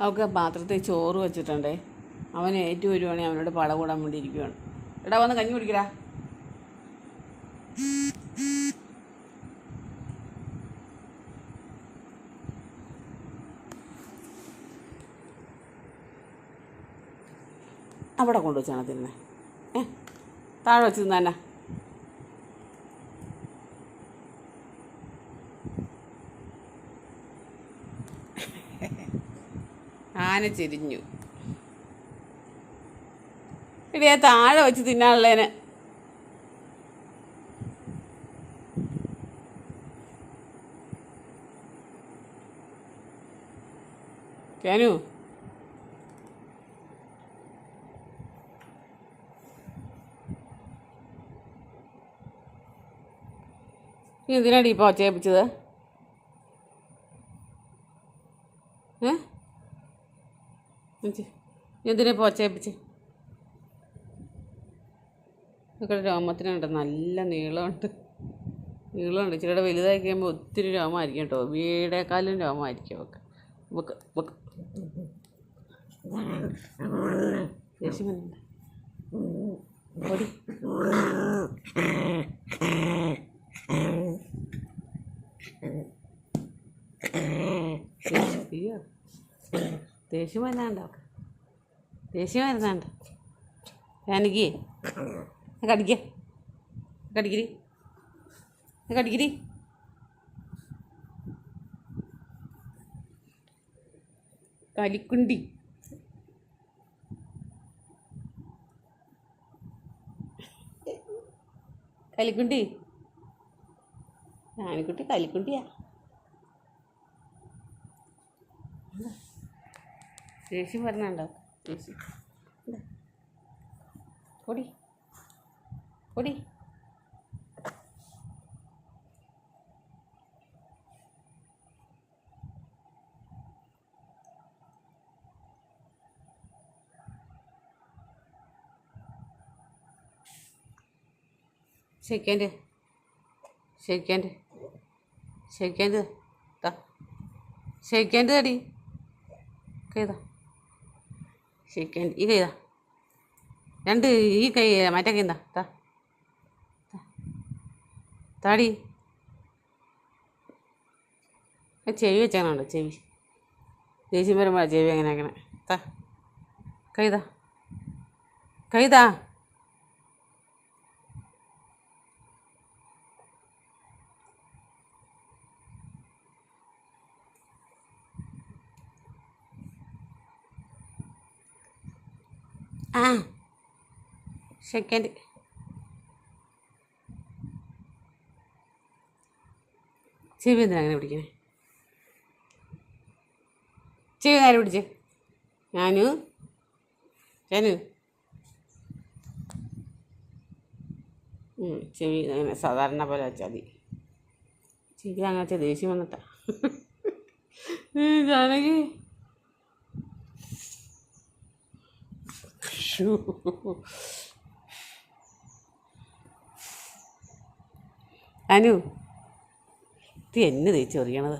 അവൾക്ക് പാത്രത്തിൽ ചോറ് വെച്ചിട്ടുണ്ടേ. അവൻ ഏറ്റു വരുവാണെങ്കിൽ അവനോട് പട കൂടാൻ വേണ്ടി ഇരിക്കുവാണ് എടാ വന്ന് കഞ്ഞി കുടിക്കടാ. അവിടെ കൊണ്ടുവച്ചാണ് തിന്നെ ഏ താഴെ വെച്ച് ആന ചിരിഞ്ഞു ആ താഴെ വെച്ച് തിന്നാനുള്ളതിന്. കേനു നീ എന്തിനാടി ഇപ്പോൾ ഒച്ചയിപ്പിച്ചത് ഏ എന്ത്? നീ എന്തിനാ പോച്ചേപ്പിച്ച് നിങ്ങളുടെ രോമത്തിനുണ്ട് നല്ല നീളമുണ്ട്. നീളമുണ്ട്. ഇച്ചിരിയുടെ വലുതായി കഴിയുമ്പോൾ ഒത്തിരി രോമമായിരിക്കും കേട്ടോ. വീടേക്കാളും രോമമായിരിക്കും ഒക്കെ. ബുക്ക് ബുക്ക് വരുന്നുണ്ട് ഓടി. ദേഷ്യം വരുന്നുണ്ട് അവൾക്ക്. ദേഷ്യം വരുന്നുണ്ട്. എനിക്ക് കടിക്കേ. കടിക്കിരി കടിക്കിരി കലിക്കുണ്ടി കലിക്കുണ്ടി ഞാനിക്കുട്ടി കലിക്കുണ്ടിയാ ദേഷ്യം പറഞ്ഞുണ്ടോ? ചേച്ചി. പൊടി. പൊടി. ഷെയ്ക്കാന്റെ ഷെയ്ക്കാന്റെ ഷെയ്ക്കാന്റെ താ ഷെയ്ക്കാന്റെ തടി. കൈതാ ഷെയ്ക്കാന്റെ ഈ കൈതാ രണ്ട് ഈ കൈ മറ്റേ കൈ എന്താ. താടി. ചെവി വെച്ചാണോ ചെവി? ദേഷ്യം വരുമ്പോഴാണ് ചെവി അങ്ങനെ അങ്ങനെ താ കൈതാ കൈതാ ആ. സെക്കൻഡ് ചെവി എന്തിനാ അങ്ങനെ പിടിക്കണേ? ചെവി നേരെ പിടിച്ച്? ഞാനു? ഞാനു? ചെവി അങ്ങനെ സാധാരണ പോലെ വെച്ചാൽ മതി. ചെവി അങ്ങനെ വെച്ചാൽ ദേഷ്യം വന്നിട്ടാ. ഉം, ജാനകി അനു ഇത് എന്നെ തേച്ചു എറിയണത്